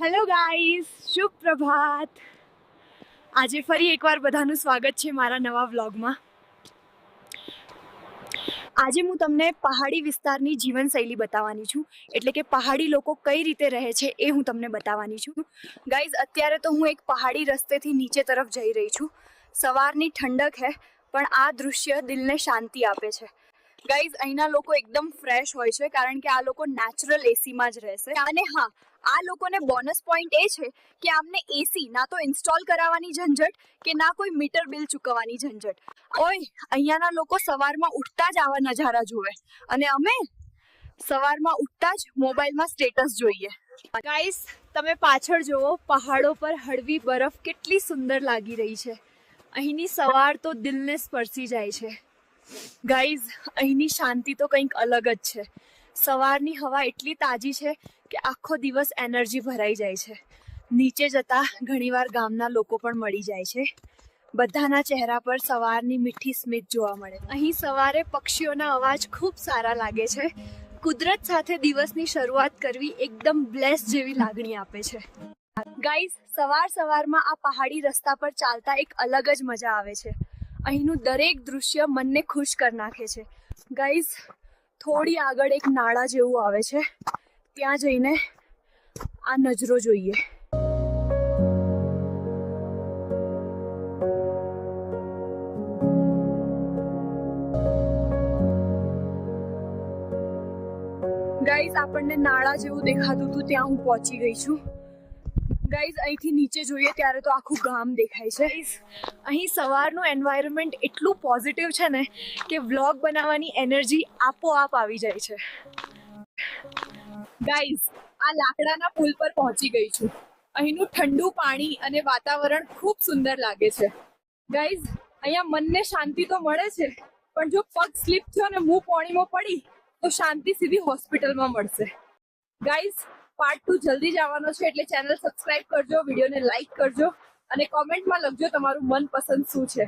Hello guys પ્રભાત આજે ફરી એકવાર બધાનું સ્વાગત છે મારા નવા વ્લોગમાં. આજે હું તમને પહાડી વિસ્તારની જીવનશૈલી બતાવવાની છું. એટલે કે પહાડી લોકો કઈ રીતે રહે છે એ હું તમને બતાવવાની છું. ગાઈઝ અત્યારે તો હું એક પહાડી રસ્તેથી નીચે તરફ જઈ રહી છું. સવારની ઠંડક હે, પણ આ દૃશ્ય દિલને શાંતિ આપે છે. ગાઈઝ અહીંના લોકો એકદમ ફ્રેશ હોય છે, કારણ કે આ લોકો નેચરલ એસીમાં જ રહેશે. અને હા, આ લોકોને બોનસ પોઈન્ટ એ છે કે આમને એસી ના તો ઇન્સ્ટોલ કરાવવાની ઝંઝટ કે ના કોઈ મીટર બિલ ચૂકવવાની ઝંઝટ. ઓય, અહીંયાના લોકો સવારમાં ઉઠતા જ આવા નજારા જુએ. અને અમે સવારમાં ઉઠતા જ મોબાઈલમાં સ્ટેટસ જોઈએ. ગાઈસ તમે પાછળ જુઓ, પહાડો પર હળવી બરફ કેટલી સુંદર લાગી રહી છે. અહીંની સવાર તો દિલને સ્પર્શી જાય છે. ગાઈઝ અહીંની શાંતિ તો કંઈક અલગ જ છે. સવારની હવા એટલી તાજી છે કે આખો દિવસ એનર્જી ભરાઈ જાય છે. નીચે જતા ઘણીવાર ગામના લોકો પણ મળી જાય છે. બધાના ચહેરા પર સવારની મીઠી સ્મિત જોવા મળે. અહીં સવારે પક્ષીઓના અવાજ ખૂબ સારા લાગે છે. કુદરત સાથે દિવસની શરૂઆત કરવી એકદમ બ્લેસ જેવી લાગણી આપે છે. ગાઈઝ સવાર સવારમાં આ પહાડી રસ્તા પર ચાલતા એક અલગ જ મજા આવે છે. અહીંનું દરેક દૃશ્ય મનને ખુશ કરી નાખે છે. ગાઈઝ થોડી આગળ એક નાળા જેવું આવે છે. ત્યાં જઈને આ નજરો જોઈએ. ગાઈઝ આપણને નાળા જેવું દેખાતું હતું, ત્યાં હું પહોંચી ગઈ છું. ગાઈઝ અહીંથી નીચે જોઈએ ત્યારે તો આખું ગામ દેખાય છે. અહીં સવારનું એન્વાયરમેન્ટ એટલું પોઝિટિવ છે ને કે વ્લોગ બનાવવાની એનર્જી આપોઆપ આવી જાય છે. ગાઈઝ આ લાકડાના પુલ પર પહોંચી ગઈ છું. અહીંનું ઠંડુ પાણી અને વાતાવરણ ખૂબ સુંદર લાગે છે. ગાઈઝ અહીંયા મનને શાંતિ તો મળે છે પણ જો પગ સ્લીપ થયો ને મું પાણીમાં પડી તો શાંતિ સીધી હોસ્પિટલમાં મળશે. ગાઈઝ પાર્ટ ટુ જલ્દી જ આવવાનો છે, એટલે ચેનલ સબસ્ક્રાઇબ કરજો, વિડીયોને લાઈક કરજો અને કોમેન્ટમાં લખજો તમારું મનપસંદ શું છે.